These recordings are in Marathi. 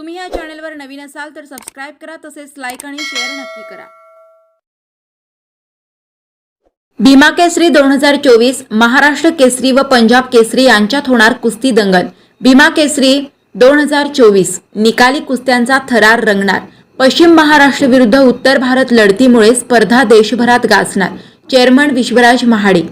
तुम्ही या चॅनलवर नवीन असाल तर सबस्क्राईब करा तसेच लाईक आणि शेअर नक्की करा. भीमा केसरी दोन हजार चोवीस महाराष्ट्र केसरी व पंजाब केसरी यांच्यात होणार कुस्ती दंगल. भीमा केसरी दोन हजार चोवीस निकाली कुस्त्यांचा थरार रंगणार. पश्चिम महाराष्ट्र विरुद्ध उत्तर भारत लढतीमुळे स्पर्धा देशभरात गाजणार. चेअरमन विश्वराज महाडिक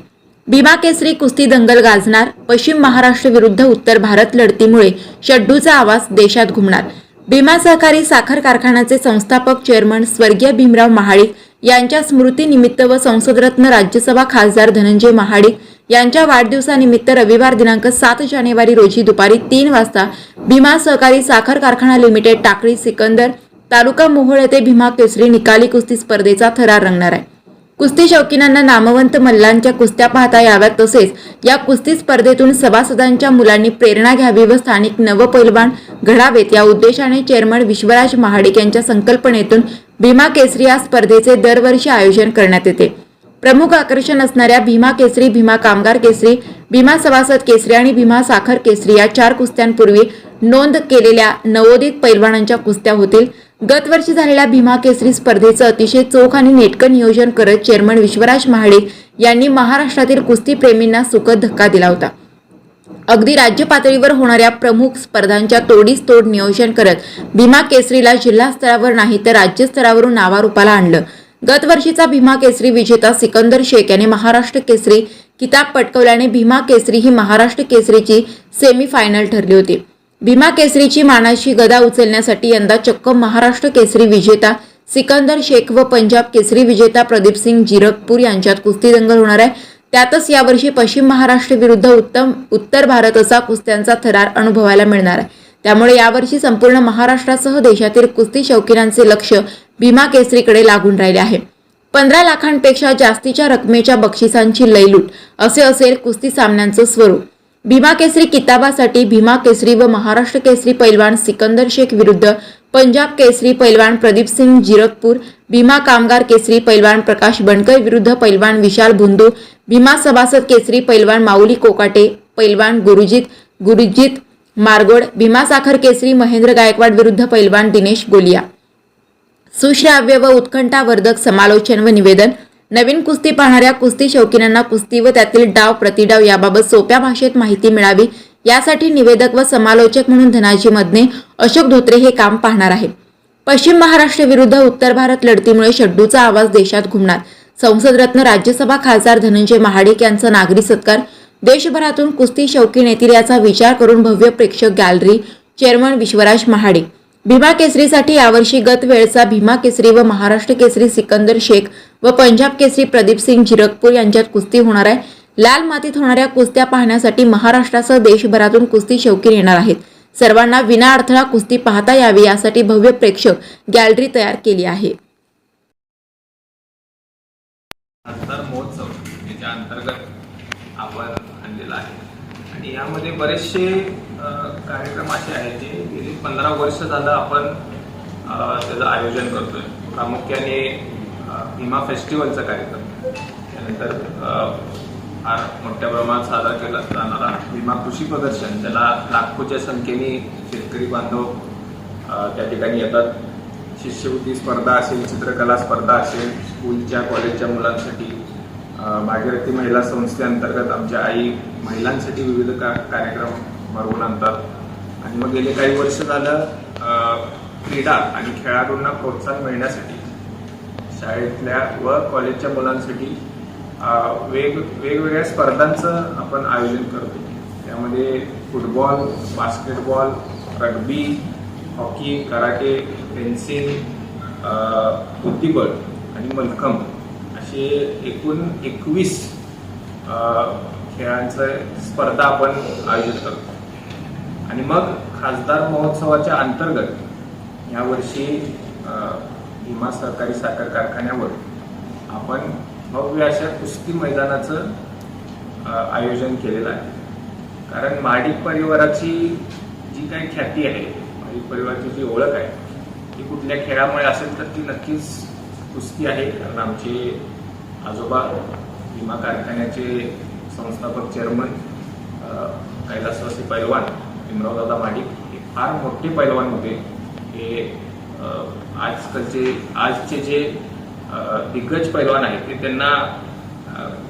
भीमा केसरी कुस्ती दंगल गाजणार. पश्चिम महाराष्ट्र विरुद्ध उत्तर भारत लढतीमुळे शड्डूचा आवाज देशात घुमणार. भीमा सहकारी साखर कारखान्याचे संस्थापक चेअरमन स्वर्गीय भीमराव महाडिक यांच्या स्मृतीनिमित्त व संसदरत्न राज्यसभा खासदार धनंजय महाडिक यांच्या वाढदिवसानिमित्त रविवार दिनांक सात जानेवारी रोजी दुपारी तीन वाजता भीमा सहकारी साखर कारखाना लिमिटेड टाकळी सिकंदर तालुका मोहोळ येथे भीमा केसरी निकाली कुस्ती स्पर्धेचा थरार रंगणार आहे. कुस्ती शौकीनांना नामवंत मल्लांच्या कुस्त्या पाहता याव्यात तसेच या कुस्ती स्पर्धेतून सभासदांच्या मुलांनी प्रेरणा घ्यावी व स्थानिक नवपैलवान घडावेत. या उद्देशाने चेअरमन विश्वराज महाडिक यांच्या संकल्पनेतून भीमा केसरी या स्पर्धेचे दरवर्षी आयोजन करण्यात येते. प्रमुख आकर्षण असणाऱ्या भीमा केसरी भीमा कामगार केसरी भीमा सभासद केसरी आणि भीमा साखर केसरी या चार कुस्त्यांपूर्वी नोंद केलेल्या नवोदित पैलवानांच्या कुस्त्या होतील. गतवर्षी झालेल्या भीमा केसरी स्पर्धेचं अतिशय चोख आणि नेटकं नियोजन करत चेअरमन विश्वराज महाडे यांनी महाराष्ट्रातील कुस्तीप्रेमींना सुखद धक्का दिला होता. अगदी राज्य पातळीवर होणाऱ्या प्रमुख स्पर्धांच्या तोडीस तोड नियोजन करत भीमा केसरीला जिल्हा स्तरावर नाही तर राज्य स्तरावरून नावारूपाला आणलं. गतवर्षीचा भीमा केसरी विजेता सिकंदर शेख याने महाराष्ट्र केसरी किताब पटकवल्याने भीमा केसरी ही महाराष्ट्र केसरीची सेमीफायनल ठरली होती. भीमा केसरीची मानाची गदा उचलण्यासाठी यंदा चक्क महाराष्ट्र केसरी विजेता सिकंदर शेख व पंजाब केसरी विजेता प्रदीप सिंग जिरकपूर यांच्यात कुस्ती दंगल होणार आहे. त्यातच यावर्षी पश्चिम महाराष्ट्र विरुद्ध उत्तम उत्तर भारत असा कुस्त्यांचा थरार अनुभवायला मिळणार आहे. त्यामुळे यावर्षी संपूर्ण महाराष्ट्रासह देशातील कुस्ती शौकीनांचे लक्ष भीमा केसरीकडे लागून राहिले आहे. पंधरा लाखांपेक्षा जास्तीच्या रकमेच्या बक्षिसांची लयलूट असे असेल कुस्ती सामन्यांचं स्वरूप. भीमा केसरी किताबासाठी भीमा केसरी व महाराष्ट्र केसरी पैलवान सिकंदर शेख विरुद्ध पंजाब केसरी पैलवान प्रदीप सिंग जिरकपूर भीमा कामगार केसरी पैलवान प्रकाश बनकर विरुद्ध पैलवान विशाल भुंदू भीमा सभासद केसरी पैलवान माऊली कोकाटे पैलवान गुरुजीत गुरुजीत मारगोड भीमा साखर केसरी महेंद्र गायकवाड विरुद्ध पैलवान दिनेश गोलिया. सुश्राव्य व उत्कंठावर्धक समालोचन व निवेदन नवीन कुस्ती पाहणाऱ्या कुस्ती शौकीनांना कुस्ती व त्यातील डाव प्रतिडाव याबाबत सोप्या भाषेत माहिती मिळावी यासाठी निवेदक व समालोचक म्हणून धनाजी मदने अशोक धोत्रे हे काम पाहणार आहे पश्चिम महाराष्ट्र विरुद्ध उत्तर भारत लढतीमुळे शड्डूचा आवाज देशात घुमणार. संसदरत्न राज्यसभा खासदार धनंजय महाडिक यांचा नागरी सत्कार देशभरातून कुस्ती शौकीन येतील याचा विचार करून भव्य प्रेक्षक गॅलरी चेअरमन विश्वराज महाडिक भीमा केसरीसाठी यावर्षी गत वेळचा भीमा केसरी व महाराष्ट्र केसरी सिकंदर शेख व पंजाब केसरी प्रदीप सिंग झिरकपूर यांच्यात कुस्ती होणार आहे. लाल मातीत होणाऱ्या कुस्त्या पाहण्यासाठी महाराष्ट्रासह देशभरातून कुस्ती शौकीन येणार आहेत. सर्वांना विना अडथळा कुस्ती पाहता यावी यासाठी भव्य प्रेक्षक गॅलरी तयार केली आहे. अंतर्गत आपण आणलेला आहे. आणि यामध्ये बरेचसे कार्यक्रम असे आहेत जे गेली पंधरा वर्ष झालं आपण त्याचं आयोजन करतोय. प्रामुख्याने भीमा फेस्टिवलचा कार्यक्रम. त्यानंतर फार मोठ्या प्रमाणात साजरा केला जाणारा भीमा कृषी प्रदर्शन. त्याला लाखोच्या संख्येने शेतकरी बांधव त्या ठिकाणी येतात. शिष्यवृत्ती स्पर्धा असेल चित्रकला स्पर्धा असेल स्कूलच्या कॉलेजच्या मुलांसाठी भागीरथी महिला संस्थेअंतर्गत आमच्या आई महिलांसाठी विविध का कार्यक्रम भरवून आणतात. आणि मग गेले काही वर्ष झालं क्रीडा आणि खेळाडूंना प्रोत्साहन मिळण्यासाठी शाळेतल्या व कॉलेजच्या मुलांसाठी वेग वेगवेगळ्या स्पर्धांचं आपण आयोजन करतो. त्यामध्ये football basketball rugby hockey karate fencing बुद्धिबळ आणि मलखम असे एकूण एकवीस खेळांचं स्पर्धा आपण आयोजित करतो. आणि मग खासदार महोत्सवाच्या अंतर्गत यावर्षी अ, भीमा सहकारी साखर कारखान्यावर आपण भव्य अशा कुस्ती मैदानाचं आयोजन केलेलं आहे. कारण महाडिक परिवाराची जी काही ख्याती आहे महाडिक परिवाराची जी ओळख आहे ती कुठल्या खेळामुळे असेल तर ती नक्कीच कुस्ती आहे. कारण आमचे आजोबा विमा कारखान्याचे संस्थापक चेअरमन कैलासवासी पैलवान भीमरावदादा माडिक हे फार मोठे पैलवान होते. हे आजकालचे आजचे जे दिग्गज पैलवान आहेत ते त्यांना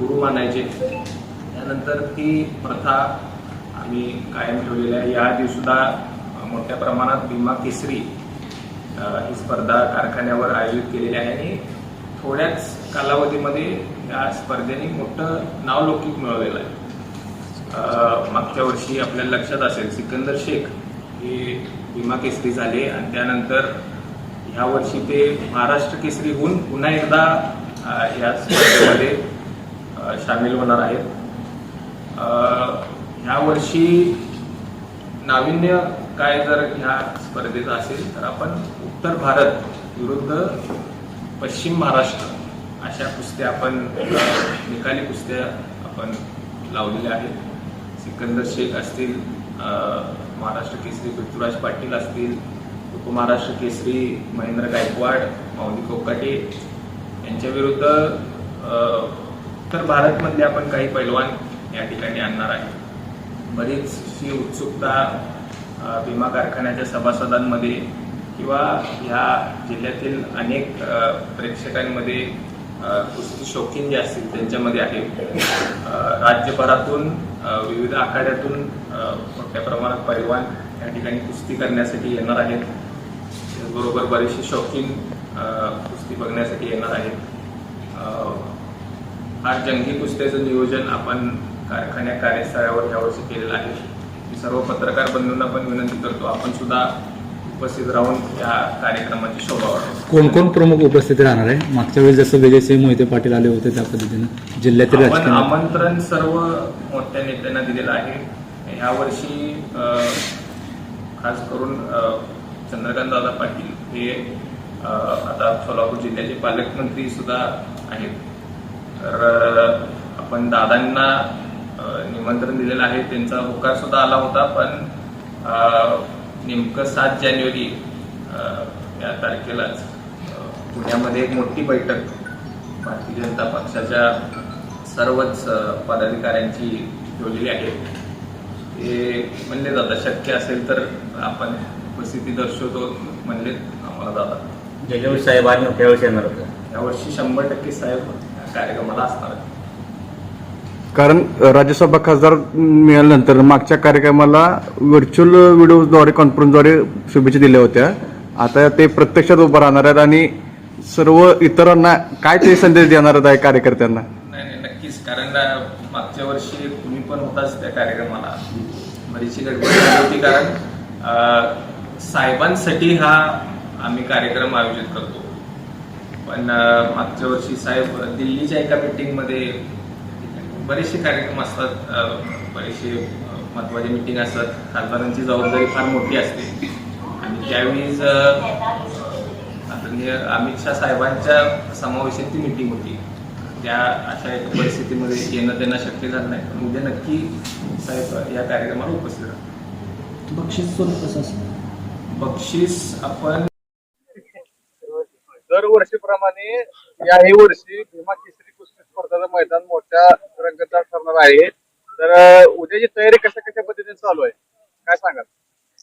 गुरु मानायचे. त्यानंतर ती प्रथा आम्ही कायम ठेवलेली आहे. याआधी सुद्धा मोठ्या प्रमाणात भीमा केसरी ही स्पर्धा कारखान्यावर आयोजित केलेली आहे आणि थोड्याच कालावधीमध्ये या स्पर्धेने मोठं नावलौकिक मिळवलेलं आहे. मागच्या वर्षी आपल्याला लक्षात असेल सिकंदर शेख हे भीमा केसरी झाले आणि त्यानंतर ह्या वर्षी ते महाराष्ट्र केसरी होऊन पुन्हा एकदा अ, या स्पर्धेमध्ये सामील होणार आहेत. ह्या वर्षी नाविन्य काय जर ह्या स्पर्धेचं असेल तर आपण उत्तर भारत विरुद्ध पश्चिम महाराष्ट्र अशा कुस्त्या आपण निकाली कुस्त्या आपण लावलेल्या आहेत. सिकंदर शेख असतील महाराष्ट्र केसरी पृथ्वीराज पाटील असतील उपमहाराष्ट्र केसरी महेंद्र गायकवाड माऊली कोकाटे यांच्या विरुद्ध उत्तर भारतमधले आपण काही पैलवान या ठिकाणी आणणार आहे बरीचशी उत्सुकता विमा कारखान्याच्या सभासदांमध्ये किंवा ह्या जिल्ह्यातील अनेक प्रेक्षकांमध्ये कुस्ती शौकीन जे असतील त्यांच्यामध्ये आहे. राज्यभरातून विविध आखाड्यातून मोठ्या प्रमाणात पैलवान या ठिकाणी कुस्ती करण्यासाठी येणार आहेत. त्याचबरोबर बरेचसे शौकीन कुस्ती बघण्यासाठी येणार आहेत. अ, फार जंगी कुस्त्याचं नियोजन आपण कारखान्या कार्यस्थळावर यावर्षी केलेलं आहे. मी सर्व पत्रकार बंधूंना पण विनंती करतो. आपण सुद्धा उपस्थित राहून या कार्यक्रमाची शोभा वाढवू कोण कोण प्रमुख उपस्थित राहणार आहे? मागच्या वेळेस जसं विजयसिंह मोहिते पाटील आले होते त्या पद्धतीनं जिल्ह्यातील आपण आमंत्रण सर्व मोठ्या नेत्यांना दिलेलं आहे. यावर्षी अ, खास करून चंद्रकांत दादा पाटील हे अ, आता सोलापूर जिल्ह्याचे पालकमंत्री सुद्धा आहेत. तर अ, आपण दादांना अ, निमंत्रण दिलेलं आहे. त्यांचा होकार सुद्धा आला होता पण अ, नेमकं सात जानेवारी या तारखेलाच पुण्यामध्ये एक मोठी बैठक भारतीय जनता पक्षाच्या सर्वच पदाधिकाऱ्यांची ठेवलेली आहे. ते म्हणले जातात शक्य असेल तर आपण उपस्थिती दर्शवतो म्हणले आम्हाला दादा गेल्या साहेब आणि त्यावेळेस येणार होतं. यावर्षी शंभर टक्के साहेब कार्यक्रमाला असणार आहेत. कारण राज्यसभा खासदार मिळाल्यानंतर मागच्या कार्यक्रमाला व्हर्च्युअल व्हिडिओद्वारे कॉन्फरन्सद्वारे शुभेच्छा दिल्या होत्या. आता ते प्रत्यक्षात उभं राहणार आहेत आणि सर्व इतरांना काय ते संदेश देणार आहेत आहे कार्यकर्त्यांना? नाही नाही नक्कीच. कारण मागच्या वर्षी तुम्ही पण होताच त्या कार्यक्रमाला. बरीचशी गडबड होती कारण साहेबांसाठी हा आम्ही कार्यक्रम आयोजित करतो. पण मागच्या वर्षी साहेब दिल्लीच्या एका मिटिंगमध्ये बरेचसे कार्यक्रम असतात बरेचसे अ, महत्त्वाचे मीटिंग असतात. खासदारांची जबाबदारी फार मोठी असते. आणि त्यावेळीच आदरणीय अमित शहा साहेबांच्या समावेशात ती मीटिंग होती. त्या अशा एक परिस्थितीमध्ये येणं त्यांना शक्य झालं नाही. पण उद्या नक्की साहेब या कार्यक्रमाला उपस्थित राहतील. बक्षीस स्वरूप कसं असतं? बक्षीस आपण दरवर्षीप्रमाणे याही वर्षी भीमा केसरी स्पर्धेचं मैदान मोठ्या रंगतदार ठरणार आहे. तर उद्याची तयारी कशा कशा पद्धतीने चालू आहे? काय सांगाल?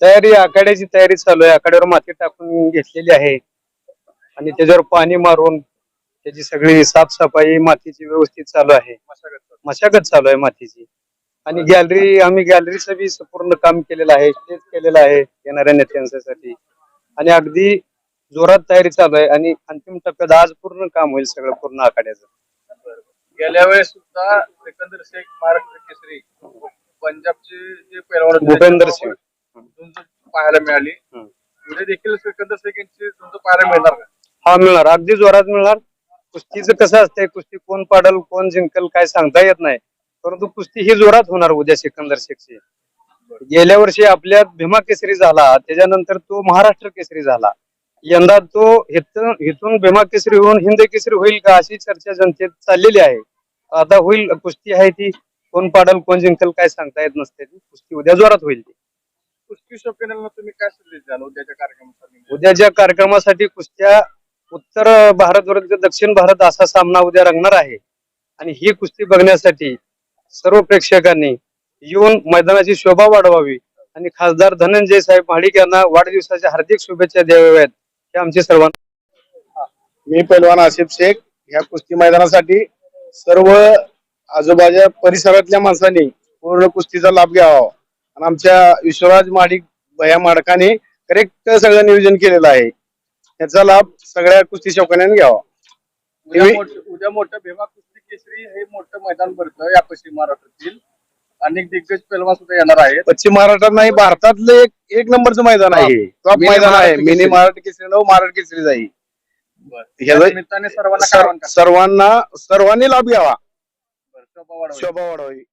तयारी आखाड्याची तयारी चालू आहे. आखाड्यावर माती टाकून घेतलेली आहे. आणि त्याच्यावर पाणी मारून त्याची सगळी साफसफाई मातीची व्यवस्थित चालू आहे. मशागत चालू. मशागत चालू आहे मातीची. आणि गॅलरी आम्ही गॅलरीचं बी पूर्ण काम केलेलं आहे. स्टेज केलेलं आहे येणाऱ्या नेत्यांसाठी. आणि अगदी जोरात तयारी चालू आहे. आणि अंतिम टप्प्यात आज पूर्ण काम होईल सगळं पूर्ण आखाड्याचं. गेल्या वेळेस सुद्धा सिकंदर शेख महाराष्ट्र केसरी पंजाबचे जे पैलवान होते, भूपेंद्र सिंग. झुंज पाहायला मिळाली. हम्म. उद्या देखील सिकंदर शेख यांची झुंज पाहायला मिळणार का? हा मिळणार. अगदी जोरात मिळणार. कुस्तीचं कसं असतंय कुस्ती कोण पाडल कोण जिंकल काय सांगता येत नाही. परंतु कुस्ती ही जोरात होणार उद्या सिकंदर शेखची. गेल्या वर्षी आपल्यात भीमा केसरी झाला त्याच्यानंतर तो महाराष्ट्र केसरी झाला. यंदा तो इथून भीमा केसरी होऊन हिंद केसरी होईल का अशी चर्चा जनतेत चाललेली आहे. आता होईल कुस्ती आहे ती. कोण पाडल कोण जिंकल काय सांगता येत नसते. ती कुस्ती उद्या जोरात होईल ती. कुस्ती शौकीनांना तुम्ही काय सल्ले द्याल उद्याच्या कार्यक्रमासाठी? उद्याच्या कार्यक्रमासाठी कुस्त्या उत्तर भारत विरुद्ध दक्षिण भारत असा सामना उद्या रंगणार आहे. आणि ही कुस्ती बघण्यासाठी सर्व प्रेक्षकांनी येऊन मैदानाची शोभा वाढवावी. आणि खासदार धनंजय साहेब महाडिक यांना वाढदिवसाच्या हार्दिक शुभेच्छा द्याव्यात. हे आमचे सर्वांना मी पैलवान आसिफ शेख. ह्या कुस्ती मैदानासाठी सर्व आजूबाजूच्या परिसरातल्या माणसांनी पूर्ण कुस्तीचा लाभ घ्यावा. आणि आमच्या विश्वराज माडिक भया माडकाने करेक्ट सगळं नियोजन केलेलं आहे. याचा लाभ सगळ्या कुस्ती शौकाने घ्यावा. उद्या मोठ- उद्या मोठं भीमा कुस्ती केसरी हे मोठं मैदान भरतं या पश्चिम महाराष्ट्रातील. अनेक दिग्गज पैलवान सुद्धा येणार आहेत पश्चिम महाराष्ट्रात नाही भारतातलं एक एक नंबरचं मैदान आहे टॉप मिनी मैदान आहे महाराष्ट्र मिनी केसरी. महाराष्ट्र केसरी नव महाराष्ट्र केसरी जाईल या निमित्ताने सर्वांना काय? सर्वांना सर्वांनी लाभ घ्यावा. शोभा वाढवावी